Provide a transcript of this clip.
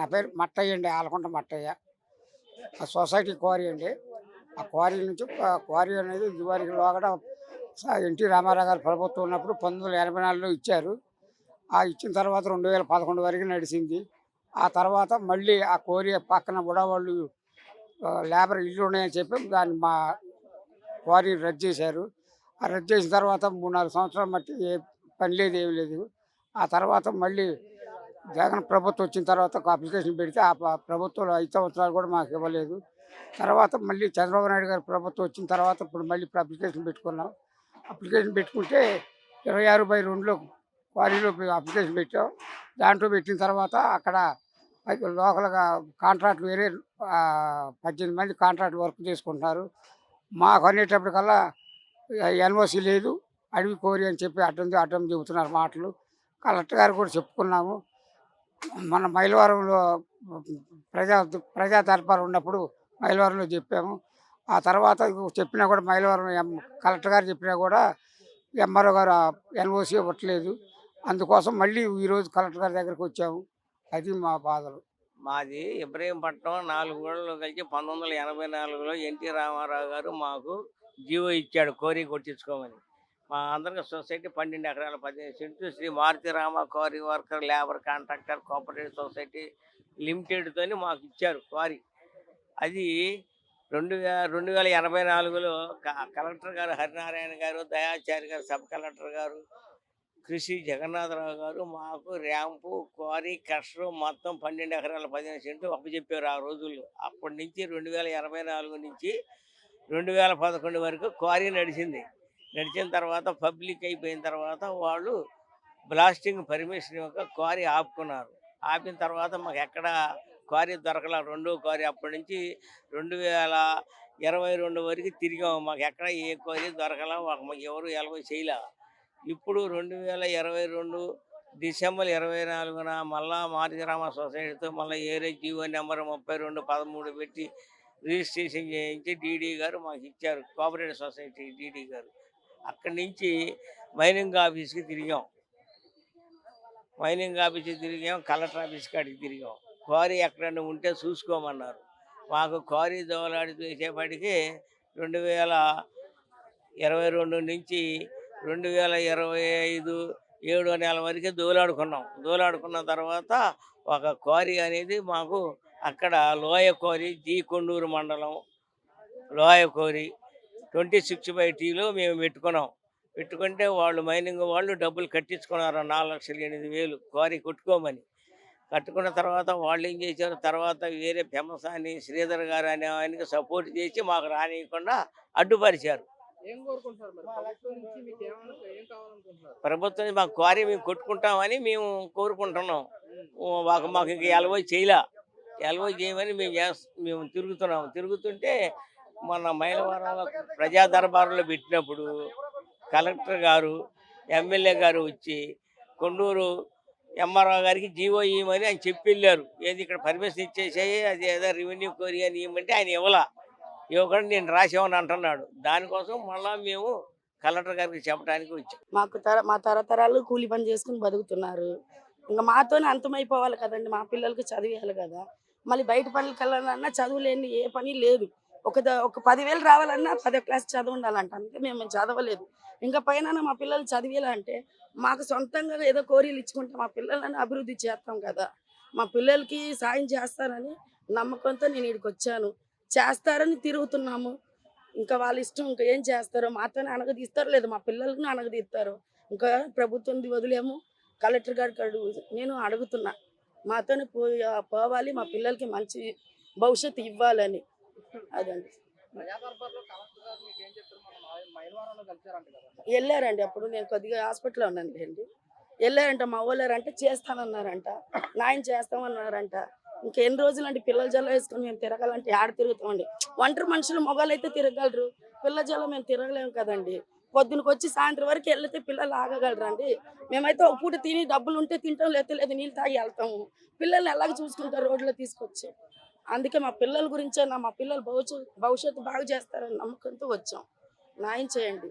నా పేరు మట్టయ్య అండి ఆలకుంట మట్టయ్య. ఆ సొసైటీ క్వారీ అండి. ఆ క్వారీ నుంచి క్వారీ అనేది ఇదివరకు లోగడ ఎన్టీ రామారావు గారు ప్రభుత్వం ఉన్నప్పుడు పంతొమ్మిది వందల ఎనభై నాలుగులో ఇచ్చారు. ఆ ఇచ్చిన తర్వాత రెండు వేల పదకొండు వరకు నడిచింది ఆ తర్వాత మళ్ళీ ఆ కోరి పక్కన కూడా వాళ్ళు లేబర్ ఇల్లు ఉన్నాయని చెప్పి దాన్ని మా క్వారీ రద్దు చేశారు. ఆ రద్దు చేసిన తర్వాత మూడు నాలుగు సంవత్సరాలు మట్టి ఏ పని లేదు ఏమి లేదు. ఆ తర్వాత మళ్ళీ జగన్ ప్రభుత్వం వచ్చిన తర్వాత ఒక అప్లికేషన్ పెడితే ఆ ప్రభుత్వంలో ఐదు సంవత్సరాలు కూడా మాకు ఇవ్వలేదు. తర్వాత మళ్ళీ చంద్రబాబు నాయుడు గారి ప్రభుత్వం వచ్చిన తర్వాత ఇప్పుడు మళ్ళీ ఇప్పుడు అప్లికేషన్ పెట్టుకున్నాం. అప్లికేషన్ పెట్టుకుంటే ఇరవై ఆరు బై రెండులో క్వారీలో అప్లికేషన్ పెట్టాం. దాంట్లో పెట్టిన తర్వాత అక్కడ లోకల్గా కాంట్రాక్ట్ వేరే పద్దెనిమిది మంది కాంట్రాక్ట్ వర్క్ చేసుకుంటున్నారు. మాకు అనేటప్పటికల్లా ఎన్ఓసి లేదు. అడవి కోరి అని చెప్పి అడ్డం అడ్డం చెబుతున్నారు మాటలు. కలెక్టర్ గారు కూడా చెప్పుకున్నాము. మన మైలవరంలో ప్రజా ప్రజా దర్బార్ ఉన్నప్పుడు మైలవరంలో చెప్పాము. ఆ తర్వాత చెప్పినా కూడా మైలవరం ఎం కలెక్టర్ గారు చెప్పినా కూడా ఎంఆర్ఓ గారు ఎన్ఓసి ఇవ్వట్లేదు. అందుకోసం మళ్ళీ ఈరోజు కలెక్టర్ గారి దగ్గరికి వచ్చాము. అది మా బాధలు. మాది ఇబ్రహీంపట్నం నాలుగు గోడలు కలిసి పంతొమ్మిది వందల ఎనభై నాలుగులో ఎన్టీ రామారావు గారు మాకు జీవో ఇచ్చాడు కోరి కొట్టించుకోమని. మా అందరికీ సొసైటీ పన్నెండు ఎకరాల పదిహేను సెంట్లు Shri Maruti Rama worker labour contractor cooperative society లిమిటెడ్తోని మాకు ఇచ్చారు క్వారీ. అది రెండు రెండు వేల ఎనభై నాలుగులో క- కలెక్టర్ గారు హరినారాయణ గారు దయాచారి గారు సబ్ కలెక్టర్ గారు కృషి జగన్నాథరావు గారు మాకు ర్యాంపు క్వారీ కష్టం మొత్తం పన్నెండు ఎకరాల పదిహేను సెంట్లు అప్పచెప్పారు ఆ రోజుల్లో. అప్పటి నుంచి రెండు వేల ఎనభై నాలుగు నుంచి రెండు వేల పదకొండు వరకు క్వారీ నడిచింది. నడిచిన తర్వాత పబ్లిక్ అయిపోయిన తర్వాత వాళ్ళు బ్లాస్టింగ్ పర్మిషన్ యొక్క క్వారీ ఆపుకున్నారు. ఆపిన తర్వాత మాకు ఎక్కడ క్వారీ దొరకల రెండో క్వారీ అప్పటి నుంచి రెండు వేల ఇరవై రెండు వరకు తిరిగాము మాకు ఎక్కడ ఏ క్వారీ దొరకల మాకు మాకు ఎవరు ఎలవ చేయలే. ఇప్పుడు రెండు వేల ఇరవై రెండు డిసెంబర్ ఇరవై నాలుగున మళ్ళా మారుతిరామ సొసైటీతో మళ్ళీ ఏరే జీవో నెంబర్ ముప్పై రెండు పదమూడు పెట్టి రిజిస్ట్రేషన్ చేయించి డీడీ గారు మాకు ఇచ్చారు. కోఆపరేటివ్ సొసైటీ డీడీ గారు. అక్కడి నుంచి మైనింగ్ ఆఫీస్కి తిరిగాం. మైనింగ్ ఆఫీస్కి తిరిగాం కలెక్టర్ ఆఫీస్ కాడికి తిరిగాం. క్వారీ ఎక్కడన్నా ఉంటే చూసుకోమన్నారు. మాకు క్వారీ దోలాడి చూసేపటికి రెండు వేల ఇరవై రెండు నుంచి రెండు వేల ఇరవై ఐదు ఏడో నెల వరకు దోలాడుకున్నాం. దోలాడుకున్న తర్వాత ఒక క్వారీ అనేది మాకు అక్కడ లోయ కోరి జీ కొండూరు మండలం లోయ కోరి ట్వంటీ సిక్స్ బై టీలో మేము పెట్టుకున్నాం. పెట్టుకుంటే వాళ్ళు మైనింగ్ వాళ్ళు డబ్బులు కట్టించుకున్నారు? నాలుగు లక్షల ఎనిమిది వేలు క్వారీ కొట్టుకోమని. కట్టుకున్న తర్వాత వాళ్ళు ఏం చేశారు? తర్వాత వేరే పెమసాని శ్రీధర్ గారు అనే ఆయనకి సపోర్ట్ చేసి మాకు రానియకుండా అడ్డుపరిచారు. ప్రభుత్వం మీకు క్వారీ మేము కొట్టుకుంటామని మేము కోరుకుంటున్నాం. మాకు మాకు ఇంక ఎలవై చేయలే. ఎలవై చేయమని మేము మేము తిరుగుతున్నాం. తిరుగుతుంటే మన మైలవరంలో ప్రజా దర్బారులో పెట్టినప్పుడు కలెక్టర్ గారు ఎమ్మెల్యే గారు వచ్చి కొండూరు ఎంఆర్ఓ గారికి జీవో ఇవ్వమని ఆయన చెప్పి వెళ్ళారు. ఏది ఇక్కడ పర్మిషన్ ఇచ్చేసేయి అది ఏదో రెవెన్యూ కోరి అని ఇవ్వమంటే ఆయన ఇవ్వలా. ఇవ్వకుండా నేను రాసేమని అంటున్నాడు. దానికోసం మళ్ళా మేము కలెక్టర్ గారికి చెప్పడానికి వచ్చాం. మాకు తర మా తరతరాలు కూలి పని చేసుకుని బతుకుతున్నారు. ఇంకా మాతోనే అంతమైపోవాలి కదండి. మా పిల్లలకి చదివేయాలి కదా. మళ్ళీ బయట పనులకి వెళ్ళాలన్నా చదువు లేని ఏ పని లేదు. ఒక ఒక పదివేలు రావాలన్నా పదో క్లాస్ చదువు ఉండాలంట. అంతే మేము చదవలేదు. ఇంకా పైన మా పిల్లలు చదివేలాంటే మాకు సొంతంగా ఏదో కోరీలు ఇచ్చుకుంటే మా పిల్లలని అభివృద్ధి చేస్తాం కదా. మా పిల్లలకి సాయం చేస్తారని నమ్మకంతో నేను ఇక్కడికి వచ్చాను. చేస్తారని తిరుగుతున్నాము. ఇంకా వాళ్ళ ఇష్టం ఇంకా ఏం చేస్తారో మాతోనే అనగదీస్తారో లేదు మా పిల్లలను అనగదీస్తారు ఇంకా ప్రభుత్వం వదిలేము. కలెక్టర్ గారికి నేను అడుగుతున్నా. మాతోనే పోయి పోవాలి. మా పిల్లలకి మంచి భవిష్యత్తు ఇవ్వాలని. అదండి వెళ్ళారండి అప్పుడు. నేను కొద్దిగా హాస్పిటల్లో ఉన్నాను అండి వెళ్ళారంట మా ఊళ్ళారంట చేస్తానన్నారంట నాయన చేస్తామన్నారంట. ఇంకెన్ని రోజులు అంటే పిల్లల జల వేసుకొని మేము తిరగాలంటే ఆడ తిరుగుతామండి. ఒంటరి మనుషులు మొగలు అయితే తిరగలరు పిల్లల జల మేము తిరగలేము కదండి. పొద్దునకి వచ్చి సాయంత్రం వరకు వెళ్తే పిల్లలు ఆగగలరండి. మేమైతే ఒక పూట తిని డబ్బులు ఉంటే తింటాం లేకపోతే లేదు నీళ్ళు తాగి వెళ్తాము. పిల్లల్ని ఎలాగ చూసుకుంటారు రోడ్లో తీసుకొచ్చి? అందుకే మా పిల్లల గురించే నా మా పిల్లలు భవిష్యత్తు భవిష్యత్తు బాగా చేస్తారని నమ్మకంతో వచ్చాం. న్యాయం చేయండి.